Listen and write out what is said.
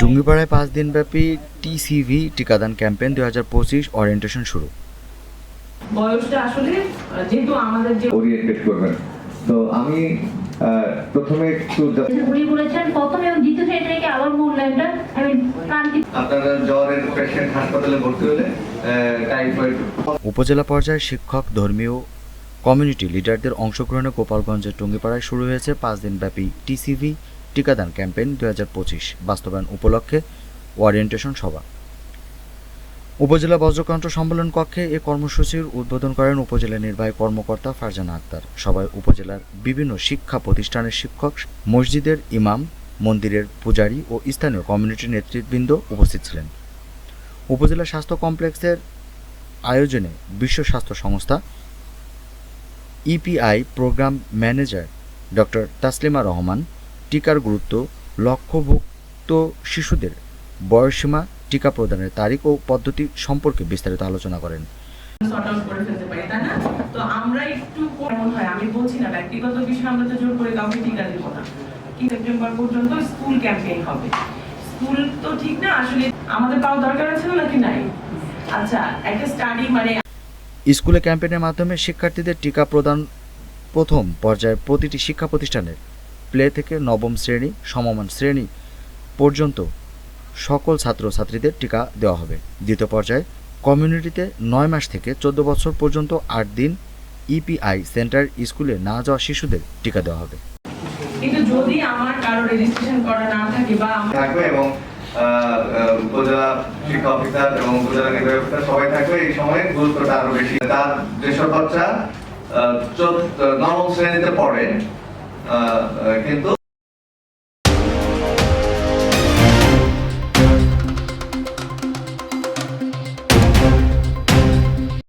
টুঙ্গিপাড়ায় পাঁচ দিনব্যাপী টিসিভি টিকাদান ক্যাম্পেইন দুই হাজার পঁচিশ ওরিয়েন্টেশন শুরু। বয়সটা আসলে যেহেতু আমাদের যে ওরিয়েন্টেড করবেন। তো আমি প্রথমে একটু উনি বলেছেন প্রথম এবং দ্বিতীয় শ্রেণি থেকে আবার মূল্যায়নটা আমি আপনারা জ্বরের পেশেন্ট হাসপাতালে ভর্তি হলে টাইফয়েড উপজেলা পর্যায়ে শিক্ষক ধর্মীয় কমিউনিটি লিডারদের অংশগ্রহণে গোপালগঞ্জের টুঙ্গিপাড়ায় শুরু হয়েছে পাঁচ দিনব্যাপী টিসিভি টিকাদান ক্যাম্পেইন দুই হাজার পঁচিশ বাস্তবায়ন উপলক্ষে ওরিয়েন্টেশন সভা। উপজেলা বজ্রকণ্ঠ সম্মেলন কক্ষে এ কর্মসূচির উদ্বোধন করেন উপজেলা নির্বাহী কর্মকর্তা ফারজানা আক্তার। সভায় উপজেলার বিভিন্ন শিক্ষা প্রতিষ্ঠানের শিক্ষক, মসজিদের ইমাম, মন্দিরের পূজারী ও স্থানীয় কমিউনিটি নেতৃবৃন্দ উপস্থিত ছিলেন। উপজেলা স্বাস্থ্য কমপ্লেক্সের আয়োজনে বিশ্ব স্বাস্থ্য সংস্থা EPI program manager doctor Taslima Rahman টিকার গুরুত্ব লক্ষ্যভুক্ত শিশুদের বয়সসীমা টিকা প্রদানের তারিখ ও পদ্ধতি সম্পর্কে বিস্তারিত আলোচনা করেন। সর্ট আউট করে ফেলতে পারি তাই না? তো আমরা একটু হয় আমি বলছি না ব্যক্তিগত বিষয়ে আমরা তো জোর করে কাউকে টিকা দিব না। সেপ্টেম্বর পর্যন্ত স্কুল ক্যাম্পেইন হবে। স্কুল তো ঠিক না আসলে আমাদের পাওয়া দরকার আছে নাকি নাই? আচ্ছা একটা স্টাডি মানে স্কুলে ক্যাম্পেইনের মাধ্যমে শিক্ষার্থীদের টিকা প্রদান প্রথম পর্যায়ে প্রতিটি শিক্ষা প্রতিষ্ঠানের প্লে থেকে নবম শ্রেণি সমমান শ্রেণি পর্যন্ত সকল ছাত্রছাত্রীদের টিকা দেওয়া হবে। দ্বিতীয় পর্যায়ে কমিউনিটিতে নয় মাস থেকে চোদ্দ বছর পর্যন্ত আট দিন ইপিআই সেন্টার স্কুলে না যাওয়া শিশুদের টিকা দেওয়া হবে। কিন্তু যদি আমার কারও রেজিস্ট্রেশন করা না থাকে বা আমার থাকবে এবং উপজেলা শিক্ষা অফিসার এবং উপজেলা নির্বাহী অফিসার সবাই থাকবে এই সময়ে গুরুত্বটা আরও বেশি। তার যেসব বাচ্চা নবম শ্রেণীতে পড়ে। কিন্তু